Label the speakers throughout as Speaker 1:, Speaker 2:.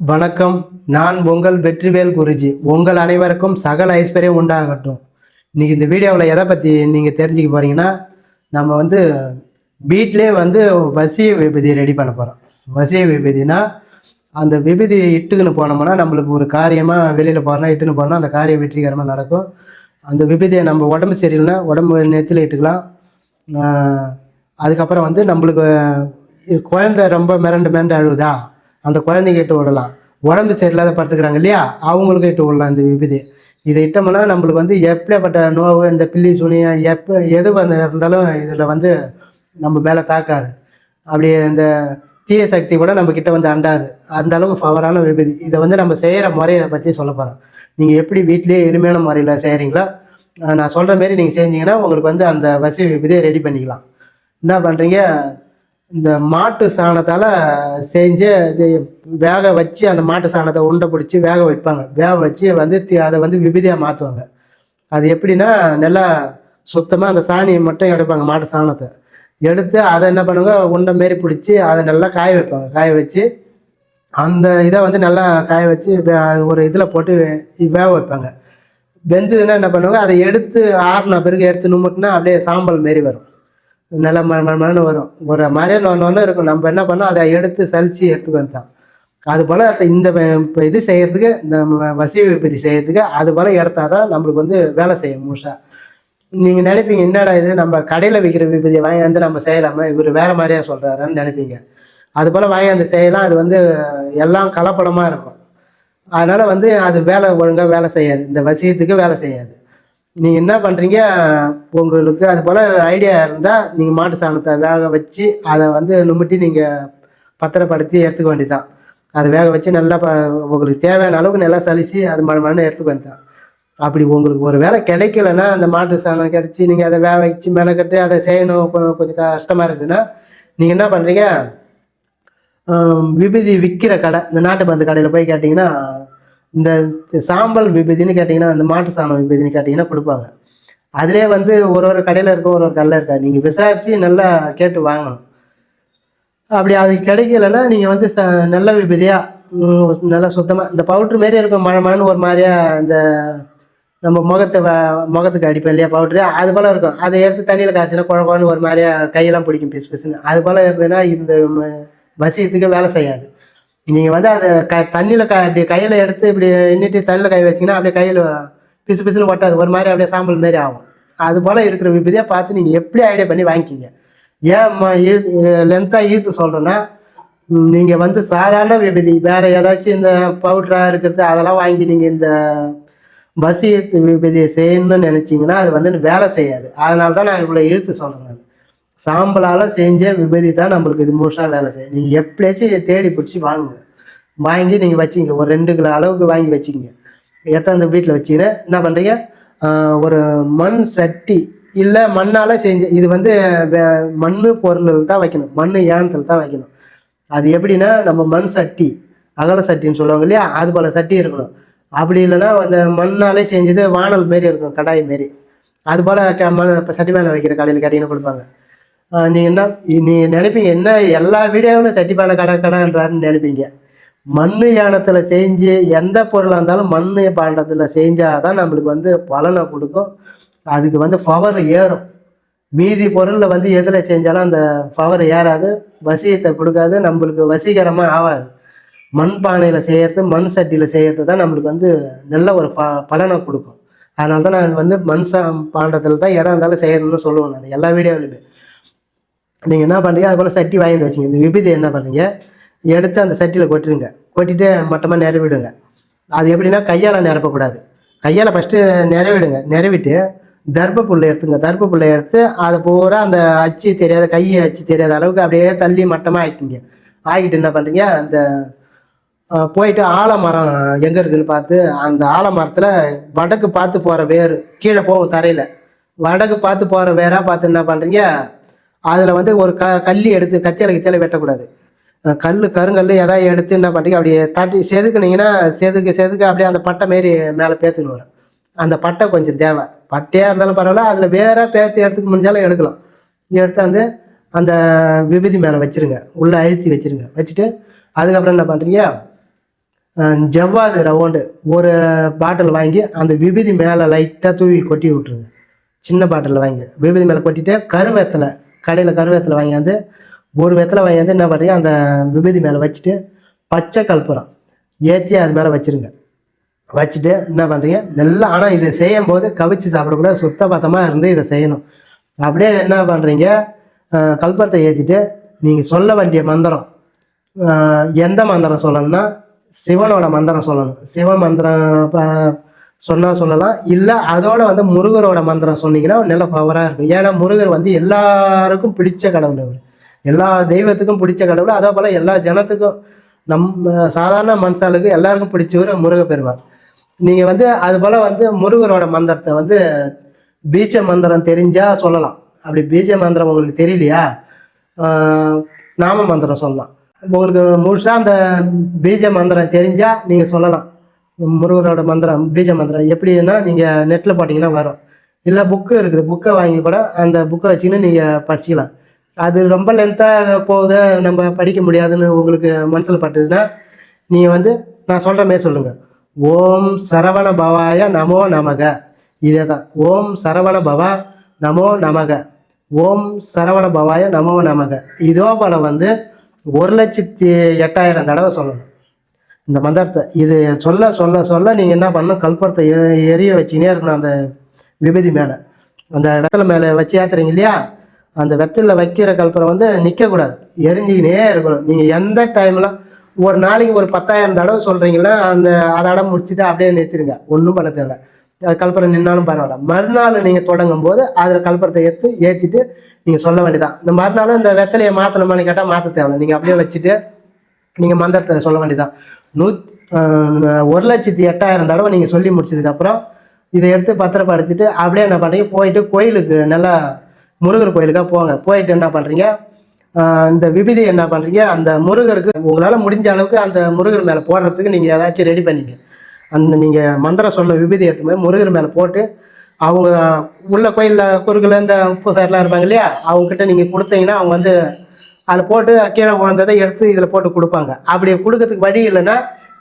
Speaker 1: வணக்கம். நான் உங்கள் வெற்றிவேல் குருஜி. உங்கள் அனைவருக்கும் சகல ஐஸ்வர்யம் உண்டாகட்டும். இன்னைக்கு இந்த வீடியோவில் எதை பற்றி நீங்கள் தெரிஞ்சுக்க போறீங்கன்னா நம்ம வந்து வீட்டிலே வந்து வசிய விபதி ரெடி பண்ண போகிறோம் வசிய விபதினா அந்த விபதி இட்டுக்குன்னு போனோம்னா நம்மளுக்கு ஒரு காரியமாக வெளியில் போகிறோம்னா இட்டுன்னு போனால் அந்த காரியம் வெற்றிகரமாக நடக்கும். அந்த விபதியை நம்ம உடம்பு சரியில்லைன்னா உடம்பு நேரத்தில் இட்டுக்கலாம். அதுக்கப்புறம் வந்து நம்மளுக்கு இது குழந்தை ரொம்ப மிரண்டு மிரண்டு அழுகுதா அந்த குழந்தைங்க இட்டு விடலாம் உடம்பு சரியில்லாத படுத்துக்கிறாங்க இல்லையா? அவங்களுக்கு இட்டு விடலாம் இந்த விபதி. இதை இட்டோம்னா நம்மளுக்கு வந்து எப்படியாப்பட்ட நோவு இந்த பில்லி சுனியா எப்போ எது வந்து இருந்தாலும் இதில் வந்து நம்ம மேலே தாக்காது. அப்படி இந்த தீய சக்தி கூட நம்ம கிட்ட வந்து அண்டாது. அந்த அளவுக்கு பவரான விபதி. இதை வந்து நம்ம செய்கிற முறையை பற்றி சொல்ல போகிறோம் நீங்கள் எப்படி வீட்லேயே எளிமையான முறையில் செய்கிறீங்களோ நான் சொல்கிற மாரி நீங்கள் செஞ்சீங்கன்னா உங்களுக்கு வந்து அந்த வசி விபதியை ரெடி பண்ணிக்கலாம். என்ன பண்ணுறீங்க இந்த மாட்டு சாணத்தால் செஞ்சு இது வேக வச்சு அந்த மாட்டு சாணத்தை உருண்டை பிடிச்சி வேக வைப்பாங்க. வேக வச்சு வந்து தி- அதை வந்து விபதியாக மாற்றுவாங்க அது எப்படின்னா நல்லா சுத்தமாக அந்த சாணியை மட்டும் எடுப்பாங்க மாட்டு சாணத்தை. எடுத்து அதை என்ன பண்ணுவாங்க உருண்டை மாரி பிடிச்சி அதை நல்லா காய வைப்பாங்க. காய வச்சு அந்த இதை வந்து நல்லா காய வச்சு அது ஒரு இதில் போட்டு வேக வைப்பாங்க. வெந்ததுன்னா என்ன பண்ணுவாங்க அதை எடுத்து ஆறுன பிறகு எடுத்து நுமுட்டினா அப்படியே சாம்பல் மாரி வரும். நல்லா ம ம- வரும். ஒரு மாதிரியே ஒன்று இருக்கும். நம்ம என்ன பண்ணோம்? அதை எடுத்து சலிச்சு எடுத்துக்கணும் தான் அது போல் இந்த இப்போ இது செய்கிறதுக்கு இந்த வசி விபதி செய்கிறதுக்கு அது போல் எடுத்தா தான் நம்மளுக்கு வந்து வேலை செய்யும் முழுசாக நீங்கள் நினைப்பீங்க என்னடா இது? நம்ம கடையில் விற்கிற விபதியை வாங்கியாந்து நம்ம செய்யலாமா? இவர் வேறு மாதிரியா சொல்கிறாருன்னு நினைப்பீங்க. அது போல் வாங்கியாந்து செய்யலாம். அது வந்து எல்லாம் கலப்படமாக இருக்கும். அதனால் வந்து அது வேலை ஒழுங்காக வேலை செய்யாது. இந்த வசியத்துக்கு வேலை செய்யாது. நீங்கள் என்ன பண்ணுறீங்க உங்களுக்கு அது போல் ஐடியா இருந்தால் நீங்கள் மாட்டு சாணத்தை வேக வச்சு அதை வந்து நிமிட்டி நீங்கள் பத்திரப்படுத்தி எடுத்துக்க வேண்டியதான் அதை வேக வச்சு நல்லா ப உங்களுக்கு தேவையான அளவுக்கு நல்லா சலிச்சு அது மழை மண்ணு எடுத்துக்க வேண்டியதான் அப்படி உங்களுக்கு ஒரு வேலை கிடைக்கலன்னா அந்த மாட்டு சாணம் கிடச்சி நீங்கள் அதை வேக வச்சு மெனக்கட்டு அதை செய்யணும். கொஞ்சம் கஷ்டமாக இருக்குதுன்னா நீங்கள் என்ன பண்ணுறீங்க விபதி விற்கிற கடை இந்த நாட்டு மருந்து கடையில் போய் கேட்டிங்கன்னா இந்த சாம்பல் விபதின்னு கேட்டிங்கன்னா இந்த மாட்டு சாணம் விபதின்னு கேட்டிங்கன்னா கொடுப்பாங்க. அதிலே வந்து ஒரு ஒரு கடையில் இருக்கும் ஒரு ஒரு கடையில் இருக்காது. நீங்கள் விசாரித்து நல்லா கேட்டு வாங்கணும். அப்படி அது கிடைக்கலன்னா நீங்கள் வந்து ச நல்ல விபதியாக நல்லா சுத்தமாக இந்த பவுட்ரு மாரி இருக்கும் மழை மழைன்னு ஒரு மாதிரியா இந்த நம்ம முகத்தை வ- முகத்துக்கு அடிப்பேன் இல்லையா பவுட்ரு? அது போல் இருக்கும். அதை எடுத்து தண்ணியில் காய்ச்சினா குழ குழன்னு ஒரு மாதிரியா கையெல்லாம் பிடிக்கும் பிசு பிசுன்னு. அது போல் இருந்ததுன்னா இந்த வசியத்துக்கு வேலை செய்யாது. நீங்கள் வந்து அதை க தண்ணியில் க இப்படி கையில் எடுத்து இப்படி நின்றுட்டு தண்ணியில் கை வச்சிங்கன்னா அப்படியே கையில் பிசு பிசுன்னு ஒட்டாது. ஒரு மாதிரி அப்படியே சாம்பல் மாரி ஆகும். அது போல் இருக்கிற விபதியாக பார்த்து நீங்கள் எப்படி ஐடியா பண்ணி வாங்கிக்கிங்க? ஏன் இழுத்து லென்த்தாக இழுத்து சொல்கிறேன்னா நீங்கள் வந்து சாதாரண விபதி வேறு ஏதாச்சும் இந்த பவுட்ராக இருக்கிறது அதெல்லாம் வாங்கி நீங்கள் இந்த வசியத்து விபதியை செய்யணும்னு நினச்சிங்கன்னா அது வந்து வேலை செய்யாது. அதனால தான் நான் இவ்வளோ இழுத்து சொல்கிறேன் சாம்பலால் செஞ்ச விபதி தான் நம்மளுக்கு இது முழுசாக வேலை செய்யும். நீங்கள் எப்படியாச்சும் இதை தேடி பிடிச்சி வாங்குங்க. வாங்கி நீங்கள் வச்சிங்க. ஒரு ரெண்டு கிலோ அளவுக்கு வாங்கி வச்சுக்கிங்க எடுத்தாந்து வீட்டில் வச்சிங்கன்னா என்ன பண்ணுறீங்க ஒரு மண் சட்டி இல்லை மண்ணால் செஞ்ச இது வந்து வே- பொருளில் தான் வைக்கணும். மண் ஏனத்தில் தான் வைக்கணும். அது எப்படின்னா நம்ம மண் சட்டி அகல சட்டின்னு சொல்லுவாங்க இல்லையா? அது போல் சட்டி இருக்கணும். அப்படி இல்லைன்னா அந்த மண்ணாலே செஞ்சது வானல் மாரி இருக்கும் கடாய் மாரி. அது போல் க மண் இப்போ சட்டி மேலே வைக்கிற கடையில் கட்டின்னு கொடுப்பாங்க. நீங்கள் என்ன நீ நினைப்பீங்க என்ன எல்லா வீடியோவிலும் சட்டிப்பானை கடை கடைன்றாருன்னு நினைப்பீங்க. மண் யானத்தில் செஞ்சு எந்த பொருளாக இருந்தாலும் மண் பாண்டத்தில் செஞ்சால் தான் நம்மளுக்கு வந்து பலனை கொடுக்கும். அதுக்கு வந்து பவர் ஏறும். மீதி பொருளில் வந்து எதில் செஞ்சாலும் அந்த பவர் ஏறாது. வசியத்தை கொடுக்காது நம்மளுக்கு வசீகரமாக ஆகாது. மண் பானையில் செய்கிறது மண் சட்டியில் செய்கிறது தான் நம்மளுக்கு வந்து நல்ல ஒரு ப பலனை கொடுக்கும். அதனால தான் நான் வந்து மண் சா பாண்டத்தில் தான் எதாக இருந்தாலும் செய்யணும்னு சொல்லுவேன் நான் எல்லா வீடியோவிலுமே. நீங்கள் என்ன பண்ணுறீங்க அது போல் சட்டி வாங்கி வச்சுங்க இந்த விபூதி என்ன பண்ணுறீங்க எடுத்து அந்த சட்டியில் கொட்டிடுங்க கொட்டிட்டு மட்டமாக நிரவிடுங்க. அது எப்படின்னா கையால் நிரப்பக்கூடாது. கையால் ஃபஸ்ட்டு நிறவிடுங்க நிறவிட்டு தர்ப்ப புல்லை எடுத்துங்க. தர்ப்ப புல்லை எடுத்து அதை பூரா அந்த அச்சு தெரியாத கையை அச்சு தெரியாத அளவுக்கு அப்படியே தள்ளி மட்டமாக ஆக்கிங்க. ஆகிட்டு என்ன பண்ணுறீங்க அந்த போயிட்டு ஆலமரம் எங்கே இருக்குதுன்னு பார்த்து அந்த ஆலமரத்தில் வடக்கு பார்த்து போகிற வேர் கீழே போகும் தரையில். வடக்கு பார்த்து போகிற வேராக பார்த்து என்ன பண்ணுறீங்க அதில் வந்து ஒரு க கல்லி எடுத்து கத்தியால கத்தியால வெட்டக்கூடாது. கல் கருங்கல் எதாவது எடுத்து என்ன பண்ணுறீங்க அப்படியே தட்டி செதுக்குனீங்கன்னா செதுக்கு செதுக்க அப்படியே அந்த பட்டை மாரி மேலே பேத்துன்னு வரும். அந்த பட்டை கொஞ்சம் தேவை. பட்டையாக இருந்தாலும் பரவாயில்ல அதில் வேற பேத்து எடுத்துக்க முடிஞ்சாலும் எடுக்கலாம். எடுத்தாந்து அந்த விபதி மேலே வச்சுருங்க. உள்ளே அழுத்தி வச்சுருங்க. வச்சுட்டு அதுக்கப்புறம் என்ன பண்ணுறீங்க ஜவ்வாது ரவுண்டு ஒரு பாட்டில் வாங்கி அந்த விபதி மேலே லைட்டாக தூவி கொட்டி விட்ருங்க சின்ன பாட்டிலில் வாங்கி. விபூதி மேலே கொட்டிட்டு கருவேத்தலை கடையில் கருவேத்தலை வாங்கியாந்து ஒரு வெத்தலை வாங்கியாந்து என்ன பண்ணுறீங்க அந்த விபதி மேலே வச்சுட்டு பச்சை கற்பூரம் ஏற்றி அது மேலே வச்சிருங்க. வச்சுட்டு என்ன பண்ணுறீங்க நல்லா ஆனால் இதை செய்யும் போது கவிச்சு சாப்பிடக்கூடாது சுத்த பத்தமாக இருந்து இதை செய்யணும். அப்படியே என்ன பண்ணுறீங்க கல்பரத்தை ஏற்றிட்டு நீங்கள் சொல்ல வேண்டிய மந்திரம் எந்த மந்திரம் சொல்லணும்னா சிவனோட மந்திரம் சொல்லணும். சிவ மந்திரம் சொன்னால் சொல்லலாம் இல்லை அதோட வந்து முருகரோட மந்திரம் சொன்னீங்கன்னா நல்ல பவராக இருக்கும். ஏன்னா முருகர் வந்து எல்லாருக்கும் பிடிச்ச கடவுள் அவர். எல்லா தெய்வத்துக்கும் பிடிச்ச கடவுள். அதே போல் எல்லா ஜனத்துக்கும் நம்ம சாதாரண மனுஷாளுக்கு எல்லாருக்கும் பிடிச்சவர் முருக முருகப்பெருமாள் நீங்கள் வந்து அது போல் வந்து முருகரோட மந்திரத்தை வந்து பீஜ மந்திரம் தெரிஞ்சால் சொல்லலாம். அப்படி பீஜ மந்திரம் உங்களுக்கு தெரியலையா? நாம மந்திரம் சொல்லலாம். உங்களுக்கு முழுசாக அந்த பீஜ மந்திரம் தெரிஞ்சால் நீங்கள் சொல்லலாம். முருகரோட மந்திரம் பீஜ மந்திரம் எப்படின்னா நீங்கள் நெட்டில் பார்த்தீங்கன்னா வரும். இல்லை புக்கு இருக்குது புக்கை வாங்கி கூட அந்த புக்கை வச்சுக்கின்னு நீங்கள் படிச்சிக்கலாம். அது ரொம்ப லென்த்தாக போகுது நம்ம படிக்க முடியாதுன்னு உங்களுக்கு மனசில் பட்டுதுன்னா நீங்கள் வந்து நான் சொல்கிற மாரி சொல்லுங்கள் ஓம் சரவண பவாய நமோ நமக. இதே தான் ஓம் சரவண பவா நமோ நமக. ஓம் சரவண பவாய நமோ நமக. இதோ போல் வந்து ஒரு லட்சத்தி எட்டாயிரம் தடவை சொல்லணும். இந்த மந்திரத்தை இது சொல்ல சொல்ல சொல்ல நீங்கள் என்ன பண்ணணும்? கல்பரத்தை எரிய வச்சுக்கினே இருக்கணும் அந்த விபதி மேலே. அந்த வெத்தலை மேலே வச்சு ஏற்றுறீங்க இல்லையா? அந்த வெத்தலில் வைக்கிற கல்பரை வந்து நிற்கக்கூடாது எரிஞ்சிக்கினே இருக்கணும். நீங்கள் எந்த டைமில் ஒரு நாளைக்கு ஒரு பத்தாயிரம் தடவை சொல்கிறீங்களா அந்த அதோட முடிச்சுட்டு அப்படியே நிறுத்திடுங்க ஒன்றும் பண்ண தேவை அது கல்புரம் நின்னாலும் பரவாயில்ல. மறுநாள் நீங்கள் தொடங்கும் போது அதில் கல்பரத்தை எடுத்து ஏற்றிட்டு நீங்கள் சொல்ல வேண்டியதான் இந்த மறுநாள் இந்த வெத்தலையை மாற்றணுமான்னு கேட்டால் மாற்ற தேவையில்ல. நீங்கள் அப்படியே வச்சுட்டு நீங்கள் மந்திரத்தை சொல்ல வேண்டியதான் நூ ஒரு லட்சத்தி எட்டாயிரம் தடவை நீங்கள் சொல்லி முடிச்சதுக்கப்புறம் இதை எடுத்து பத்திரப்படுத்திட்டு அப்படியே என்ன பண்ணுறீங்க போயிட்டு கோயிலுக்கு நல்லா முருகர் கோயிலுக்காக போங்க. போயிட்டு என்ன பண்ணுறீங்க இந்த விபதி என்ன பண்ணுறீங்க அந்த முருகருக்கு உங்களால் முடிஞ்ச அளவுக்கு அந்த முருகர் மேலே போடுறதுக்கு நீங்கள் ஏதாச்சும் ரெடி பண்ணிங்க. அந்த நீங்கள் மந்திரம் சொன்ன விபதி எடுத்து போய் முருகர் மேலே போட்டு அவங்க உள்ள கோயிலில் குறுக்கில் இந்த பூசாரிலாம் இருப்பாங்க இல்லையா? அவங்கக்கிட்ட நீங்கள் கொடுத்தீங்கன்னா அவங்க வந்து அதில் போட்டு கீழே உழந்ததை எடுத்து இதில் போட்டு கொடுப்பாங்க. அப்படி கொடுக்கறதுக்கு வழி இல்லைன்னா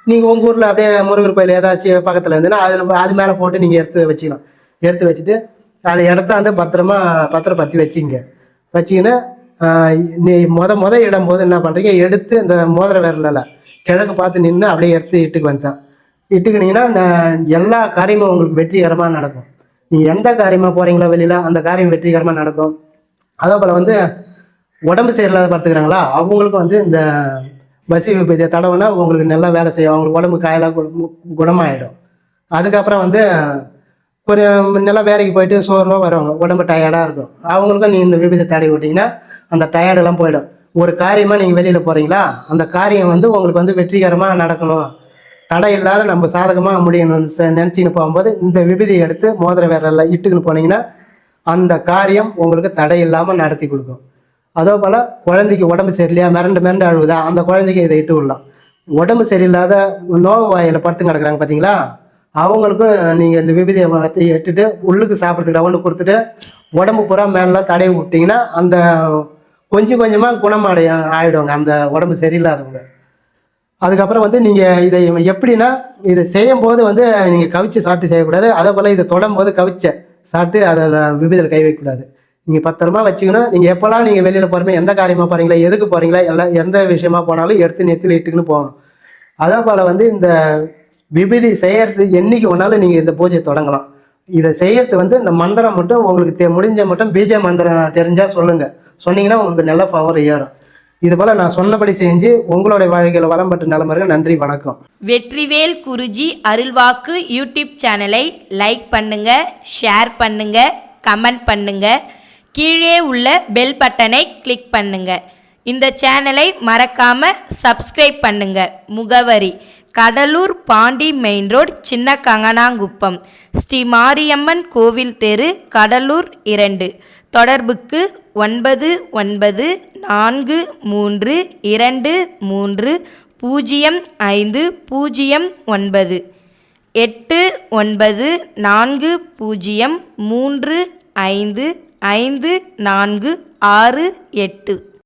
Speaker 1: நீங்கள் உங்கள் ஊரில் அப்படியே முருகர் கோயில் ஏதாச்சும் பக்கத்தில் இருந்துன்னா அதில் அது மேலே போட்டு நீங்கள் எடுத்து வச்சுக்கலாம். எடுத்து வச்சுட்டு அதை எடுத்தாந்து பத்திரமா பத்திரப்படுத்தி வச்சிங்க. வச்சிங்கன்னா நீ மொத மொத இடும்போது என்ன பண்ணுறீங்க எடுத்து இந்த மோதிர விரலில் கிழக்கு பார்த்து நின்று அப்படியே எடுத்து இட்டுக்கு வந்துட்டான். இட்டுக்கினீங்கன்னா நான் எல்லா காரியமும் உங்களுக்கு வெற்றிகரமாக நடக்கும். நீங்கள் எந்த காரியமாக போகிறீங்களோ வெளியில் அந்த காரியம் வெற்றிகரமாக நடக்கும். அதே போல் வந்து உடம்பு சரியில்லாத படுத்துக்கிறாங்களா அவங்களுக்கும் வந்து இந்த பசி விபத்திய தடவைனா உங்களுக்கு நல்லா வேலை செய்யும். அவங்களுக்கு உடம்பு காயெல்லாம் கு- குணமாயிடும். அதுக்கப்புறம் வந்து கொஞ்சம் நல்லா வேலைக்கு போயிட்டு சோர்வாக வருவாங்க. உடம்பு டயர்டாக இருக்கும். அவங்களுக்கும் நீ இந்த விபத்தை தடவி விட்டிங்கன்னா அந்த டயர்டெல்லாம் போயிடும். ஒரு காரியமாக நீங்கள் வெளியில் போகிறீங்களா அந்த காரியம் வந்து உங்களுக்கு வந்து வெற்றிகரமாக நடக்கணும். தடை இல்லாத நம்ம சாதகமாக முடியணும்னு செ- போகும்போது இந்த விபதியை எடுத்து மோதிர விரலில் இட்டுக்குன்னு போனீங்கன்னா அந்த காரியம் உங்களுக்கு தடை இல்லாமல் நடத்தி கொடுக்கும். அதே போல் குழந்தைக்கு உடம்பு சரியில்லையா? மிரண்டு மிரண்டு அழுவுதா? அந்த குழந்தைக்கு இதை இட்டு விடலாம். உடம்பு சரியில்லாத நோவு வாயில் படுத்து கிடக்குறாங்க பார்த்தீங்களா அவங்களுக்கும் நீங்கள் இந்த விபதியை வளர்த்து எட்டுட்டு உள்ளுக்கு சாப்பிட்றதுக்கு ரவுண்டு கொடுத்துட்டு உடம்பு பூரா மேலாம் தடவி விட்டிங்கன்னா அந்த கொஞ்சம் கொஞ்சமாக குணமடைய ஆகிடுவாங்க அந்த உடம்பு சரியில்லாதவங்க. அதுக்கப்புறம் வந்து நீங்கள் இதை எப்படின்னா இதை செய்யும்போது வந்து நீங்கள் கவிச்சு சாப்பிட்டு செய்யக்கூடாது. அதே போல் இதை தொடும்போது கவிச்ச சாப்பிட்டு அதில் விபதியில் கை வைக்கக்கூடாது. நீங்கள் பத்திரமா வச்சுக்கணும். நீங்கள் எப்போல்லாம் நீங்கள் வெளியில் போகிறீங்க எந்த காரியமாக போகிறீங்களா எதுக்கு போகிறீங்களா எல்லாம் எந்த விஷயமா போனாலும் எடுத்து நெத்தில் இட்டுக்குன்னு போகணும். அதே போல் வந்து இந்த விபதி செய்யறது என்னைக்கு ஒன்றாலும் நீங்கள் இந்த பூஜையை தொடங்கலாம். இதை செய்யறது வந்து இந்த மந்திரம் மட்டும் உங்களுக்கு தெ- முடிஞ்ச மட்டும் பீஜ மந்திரம் தெரிஞ்சால் சொல்லுங்கள் சொன்னீங்கன்னா உங்களுக்கு நல்ல பவர் ஏறும். இது போல நான் சொன்னபடி செஞ்சு உங்களுடைய வாழ்க்கையில் வளம் பெற்ற நிலமருக்கு நன்றி வணக்கம்.
Speaker 2: வெற்றிவேல் குருஜி அருள்வாக்கு யூடியூப் சேனலை லைக் பண்ணுங்க ஷேர் பண்ணுங்க கமெண்ட் பண்ணுங்க. கீழே உள்ள பெல் பட்டனை கிளிக் பண்ணுங்க. இந்த சேனலை மறக்காம சப்ஸ்கிரைப் பண்ணுங்க. முகவரி கடலூர் பாண்டி மெயின் ரோட் சின்ன கங்கனாங்குப்பம் ஸ்ரீ மாரியம்மன் கோவில் தெரு கடலூர் இரண்டு. தொடர்புக்கு ஒன்பது ஒன்பது நான்கு மூன்று இரண்டு மூன்று பூஜ்ஜியம் ஐந்து பூஜ்ஜியம் ஒன்பது. எட்டு ஒன்பது நான்கு பூஜ்ஜியம் மூன்று ஐந்து ஐந்து நான்கு ஆறு எட்டு.